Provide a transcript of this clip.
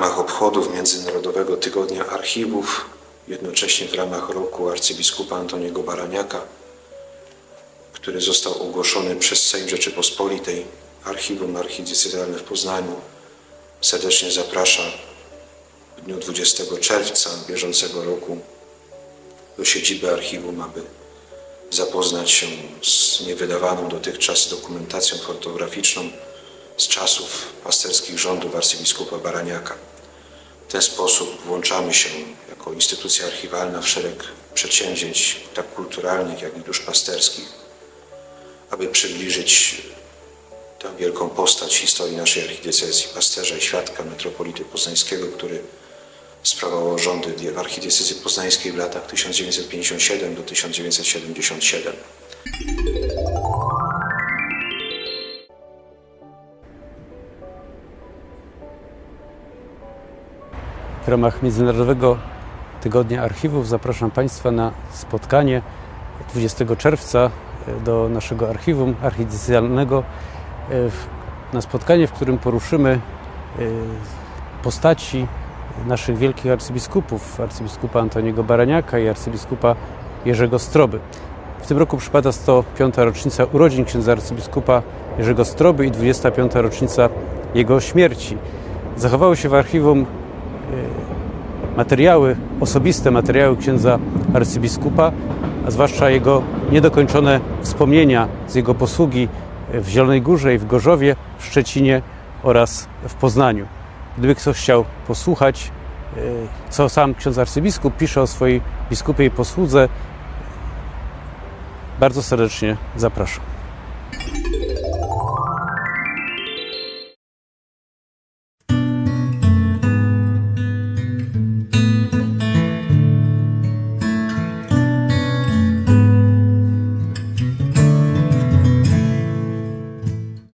ramach obchodów Międzynarodowego Tygodnia Archiwów, jednocześnie w ramach roku arcybiskupa Antoniego Baraniaka, który został ogłoszony przez Sejm Rzeczypospolitej, Archiwum Archidiecezjalne w Poznaniu, serdecznie zaprasza w dniu 20 czerwca bieżącego roku do siedziby archiwum, aby zapoznać się z niewydawaną dotychczas dokumentacją fotograficzną z czasów pasterskich rządów arcybiskupa Baraniaka. W ten sposób włączamy się jako instytucja archiwalna w szereg przedsięwzięć tak kulturalnych, jak i duszpasterskich, aby przybliżyć tę wielką postać historii naszej archidiecezji, pasterza i świadka metropolity poznańskiego, który sprawował rządy w archidiecezji poznańskiej w latach 1957 do 1977. W ramach Międzynarodowego Tygodnia Archiwów zapraszam Państwa na spotkanie 20 czerwca e, do naszego archiwum archidiecezjalnego. e, Na spotkanie, w którym poruszymy e, postaci naszych wielkich arcybiskupów, arcybiskupa Antoniego Baraniaka i arcybiskupa Jerzego Stroby. W tym roku przypada 105. rocznica urodzin księdza arcybiskupa Jerzego Stroby i 25. rocznica jego śmierci. Zachowały się w archiwum materiały, osobiste materiały księdza arcybiskupa, a zwłaszcza jego niedokończone wspomnienia z jego posługi w Zielonej Górze i w Gorzowie, w Szczecinie oraz w Poznaniu. Gdyby ktoś chciał posłuchać, e, co sam ksiądz arcybiskup pisze o swojej biskupiej posłudze, bardzo serdecznie zapraszam.